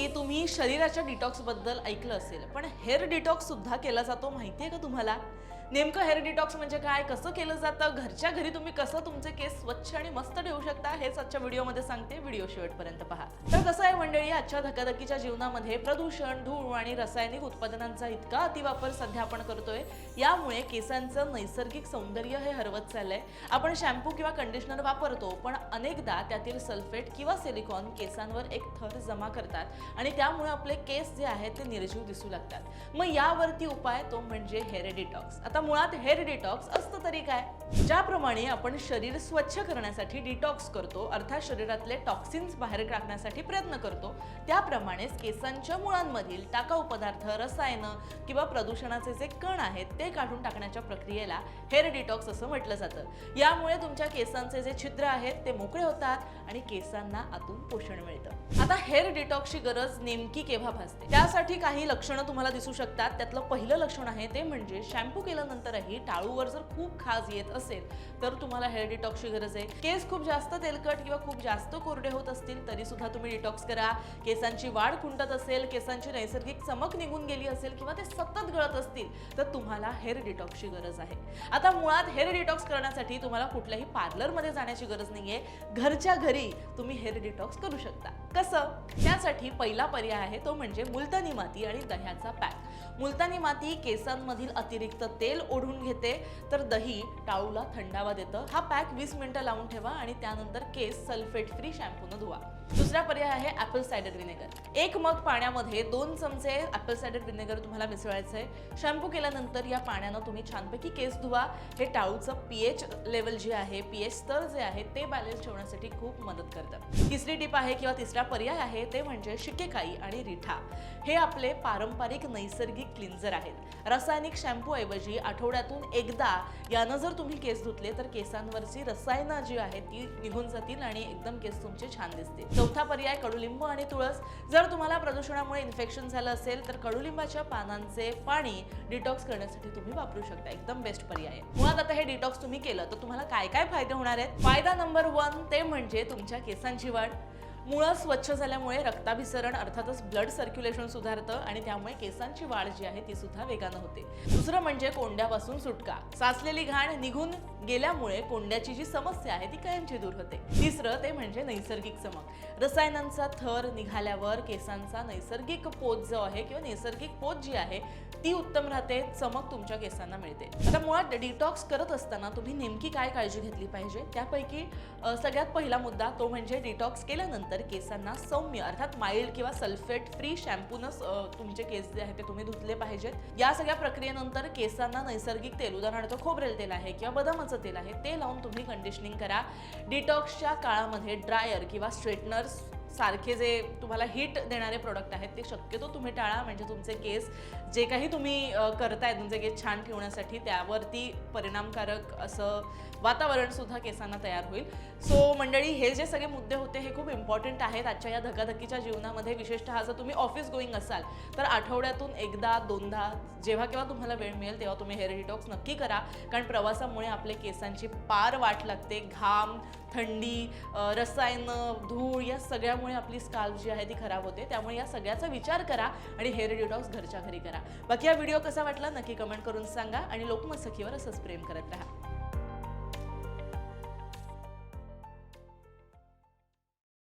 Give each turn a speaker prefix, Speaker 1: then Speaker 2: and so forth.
Speaker 1: की तुम्ही शरीराच्या डिटॉक्सबद्दल ऐकलं असेल पण हेअर डिटॉक्स सुद्धा केला जातो माहिती आहे का तुम्हाला? नेमकं हेअर डिटॉक्स म्हणजे काय? कसं केलं जातं? घरच्या घरी तुम्ही कसं तुमचे केस स्वच्छ आणि मस्त ठेवू शकता? हेच आजच्या व्हिडिओमध्ये सांगते. व्हिडिओ शेवटपर्यंत पहा. तर कसं आहे मंडळी आजच्या धकाधकीच्या जीवनामध्ये प्रदूषण धूळ आणि रासायनिक उत्पादनांचा इतका अतिवापर सध्या आपण करतोय यामुळे केसांचं नैसर्गिक सौंदर्य हे हरवत चाललंय. आपण शॅम्पू किंवा कंडिशनर वापरतो पण अनेकदा त्यातील सल्फेट किंवा सिलिकॉन केसांवर एक थर जमा करतात आणि त्यामुळे आपले केस जे आहेत ते निर्जीव दिसू लागतात. मग यावरती उपाय तो म्हणजे हेअर डिटॉक्स आता मुळात हेअर डिटॉक्स असतं तरी काय? ज्याप्रमाणे आपण शरीर स्वच्छ करण्यासाठी डिटॉक्स करतो अर्थात शरीरातले टॉक्सिन्स बाहेर टाकण्यासाठी प्रयत्न करतो त्याप्रमाणेच केसांच्या मुळांमधील टाकाऊ पदार्थ रसायनं किंवा प्रदूषणाचे जे कण आहेत ते काढून टाकण्याच्या प्रक्रियेला हेअर डिटॉक्स असं म्हटलं जातं. यामुळे तुमच्या केसांचे जे छिद्र आहेत ते मोकळे होतात आणि केसांना आतून पोषण मिळतं. आता हेअर डिटॉक्सची गरज नेमकी केव्हा भासते? त्यासाठी काही लक्षणं तुम्हाला दिसू शकतात. त्यातलं पहिलं लक्षण आहे ते म्हणजे शॅम्पू केल्यानंतरही टाळूवर जर खूप खाज येत असेल तर तुम्हाला हेअर डिटॉक्सची गरज आहे. केस खूप जास्त तेलकट किंवा खूप जास्त कोरडे होत असतील तरी सुद्धा तुम्ही डिटॉक्स करा. केसांची वाढ खुंटत असेल केसांची नैसर्गिक चमक निघून गेली असेल किंवा ते सतत गळत असतील तर तुम्हाला हेअर डिटॉक्सची गरज आहे. आता मुळात हेअर डिटॉक्स करण्यासाठी तुम्हाला कुठल्याही पार्लरमध्ये जाण्याची गरज नाहीये. घरच्या घरी तुम्ही हेअर डिटॉक्स करू शकता. कसं? त्यासाठी पहिला पर्याय आहे तो म्हणजे मुलतानी माती आणि दह्याचा पॅक. मुलतानी माती केसांमधील अतिरिक्त तेल ओढून घेते तर दही टाळूला थंडावा देतं. हा पॅक वीस मिनिटं लावून ठेवा आणि त्यानंतर केस सल्फेट फ्री शॅम्पूनं धुवा. दुसरा पर्याय आहे ॲपल सायडर विनेगर एक मग पाण्यामध्ये दोन चमचे ॲपल सायडर विनेगर तुम्हाला मिसळायचं आहे. शॅम्पू केल्यानंतर या पाण्यानं तुम्ही छानपैकी केस धुवा. हे टाळूचं पीएच लेवल जे आहे पीएच स्तर जे आहे ते बॅलन्स ठेवण्यासाठी खूप मदत करतं. तिसरी टीप आहे किंवा तिसरा पर्याय आहे ते म्हणजे शिकेकाई आणि रिठा. हे आपले पारंपरिक नैसर्गिक क्लिन्झर आहेत. रासायनिक शॅम्पू ऐवजी आठवड्यातून एकदा यानं जर तुम्ही केस धुतले तर केसांवरची रसायनं जी आहेत ती निघून जातील आणि एकदम केस तुमचे छान दिसतील. चौथा पर्याय कडुलिंब आणि तुळस. जर तुम्हाला प्रदूषणामुळे इन्फेक्शन झालं असेल तर कडुलिंबाच्या पानांचे पाणी डिटॉक्स करण्यासाठी तुम्ही वापरू शकता. एकदम बेस्ट पर्याय आहे. मुळात आता हे डिटॉक्स तुम्ही केलं तर तुम्हाला काय काय फायदे होणार आहेत? फायदा नंबर वन ते म्हणजे तुमच्या केसांची वाढ. मुळं स्वच्छ झाल्यामुळे रक्ताभिसरण अर्थातच ब्लड सर्क्युलेशन सुधारतं आणि त्यामुळे केसांची वाढ जी आहे ती सुद्धा वेगानं होते. दुसरं म्हणजे कोंड्यापासून सुटका. साचलेली घाण निघून गेल्यामुळे कोंड्याची जी समस्या आहे ती कायमची दूर होते. तिसरं ते म्हणजे नैसर्गिक चमक. रसायनांचा थर निघाल्यावर केसांचा नैसर्गिक पोत जो आहे किंवा नैसर्गिक पोत जी आहे ती उत्तम राहते चमक तुमच्या केसांना मिळते. आता मुळात डिटॉक्स करत असताना तुम्ही नेमकी काय काळजी घेतली पाहिजे? त्यापैकी सगळ्यात पहिला मुद्दा तो म्हणजे डिटॉक्स केल्यानंतर केसांना सौम्य अर्थात माइल्ड किंवा सल्फेट फ्री शॅम्पूनच तुमचे केस जे आहे ते तुम्ही धुतले पाहिजेत. या सगळ्या प्रक्रियेनंतर केसांना नैसर्गिक तेल उदाहरणार्थ खोबरेल तेल आहे किंवा बदामाचं तेल आहे ते लावून तुम्ही कंडिशनिंग करा. डिटॉक्सच्या काळामध्ये ड्रायर किंवा स्ट्रेटनर्स सारखे जे तुम्हाला हिट देणारे प्रोडक्ट आहेत ते शक्यतो तुम्ही टाळा. म्हणजे तुमचे केस जे काही तुम्ही करताय तुमचे केस छान ठेवण्यासाठी त्यावरती परिणामकारक असं वातावरणसुद्धा केसांना तयार होईल. सो मंडळी हे जे सगळे मुद्दे होते हे खूप इम्पॉर्टंट आहेत. आजच्या या धकाधकीच्या जीवनामध्ये विशेषतः जर तुम्ही ऑफिस गोईंग असाल तर आठवड्यातून एकदा दोनदा जेव्हा केव्हा तुम्हाला वेळ मिळेल तेव्हा तुम्ही हेअर डिटॉक्स नक्की करा. कारण प्रवासामुळे आपले केसांची पार वाट लागते घाम थंडी रसायनं धूळ या सगळ्यामुळे आपली स्काल्प जी आहे ती खराब होते. त्यामुळे या सगळ्याचा विचार करा आणि हेअर डिटॉक्स घरच्या घरी करा. बाकी हा व्हिडिओ कसा वाटला नक्की कमेंट करून सांगा आणि लोकमत सखीवर असंच प्रेम करत राहा.